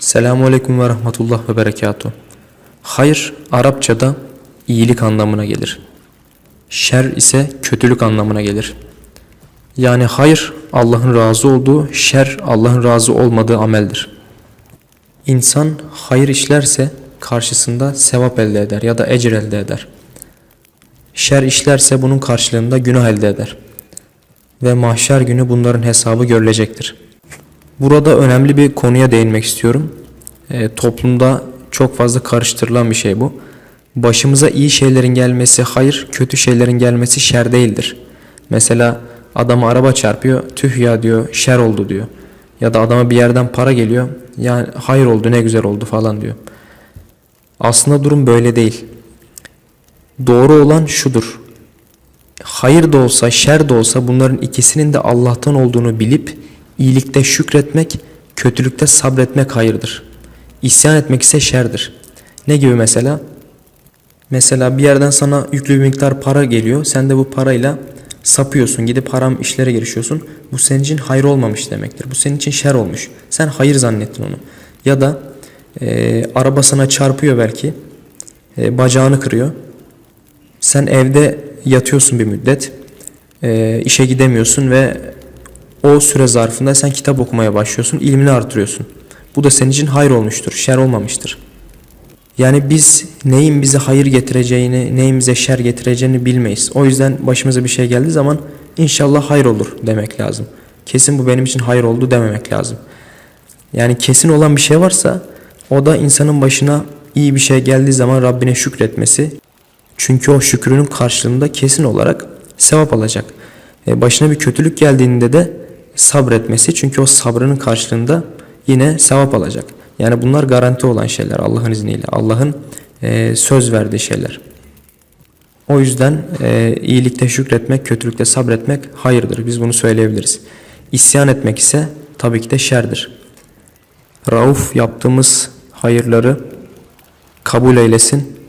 Selamun Aleyküm ve Rahmetullah ve Berekatuhu. Hayır Arapçada iyilik anlamına gelir. Şer ise kötülük anlamına gelir. Yani hayır Allah'ın razı olduğu, şer Allah'ın razı olmadığı ameldir. İnsan hayır işlerse karşısında sevap elde eder ya da ecir elde eder. Şer işlerse bunun karşılığında günah elde eder. Ve mahşer günü bunların hesabı görülecektir. Burada önemli bir konuya değinmek istiyorum. E, toplumda çok fazla karıştırılan bir şey bu. Başımıza iyi şeylerin gelmesi hayır, kötü şeylerin gelmesi şer değildir. Mesela adama araba çarpıyor, tüh ya diyor, şer oldu diyor. Ya da adama bir yerden para geliyor, yani hayır oldu ne güzel oldu falan diyor. Aslında durum böyle değil. Doğru olan şudur. Hayır da olsa, şer de olsa bunların ikisinin de Allah'tan olduğunu bilip iyilikte şükretmek, kötülükte sabretmek hayırdır. İsyan etmek ise şerdir. Ne gibi mesela? Mesela bir yerden sana yüklü bir miktar para geliyor. Sen de bu parayla sapıyorsun. Gidip haram işlere girişiyorsun. Bu senin için hayır olmamış demektir. Bu senin için şer olmuş. Sen hayır zannettin onu. Ya da e, araba sana çarpıyor belki. E, bacağını kırıyor. Sen evde yatıyorsun bir müddet. E, işe gidemiyorsun ve o süre zarfında sen kitap okumaya başlıyorsun. ilmini artırıyorsun. Bu da senin için hayır olmuştur. Şer olmamıştır. Yani biz neyin bize hayır getireceğini, neyin bize şer getireceğini bilmeyiz. O yüzden başımıza bir şey geldiği zaman inşallah hayır olur demek lazım. Kesin bu benim için hayır oldu dememek lazım. Yani kesin olan bir şey varsa o da insanın başına iyi bir şey geldiği zaman Rabbine şükretmesi. Çünkü o şükrünün karşılığında kesin olarak sevap alacak. E, başına bir kötülük geldiğinde de sabretmesi. Çünkü o sabrının karşılığında yine sevap alacak. Yani bunlar garanti olan şeyler Allah'ın izniyle. Allah'ın e, söz verdiği şeyler. O yüzden e, iyilikte şükretmek, kötülükte sabretmek hayırdır. Biz bunu söyleyebiliriz. İsyan etmek ise tabii ki de şerdir. Rauf yaptığımız hayırları kabul eylesin.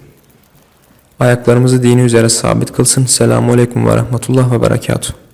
Ayaklarımızı dini üzere sabit kılsın. Selamun Aleyküm ve Rahmetullah ve Berekatuhu.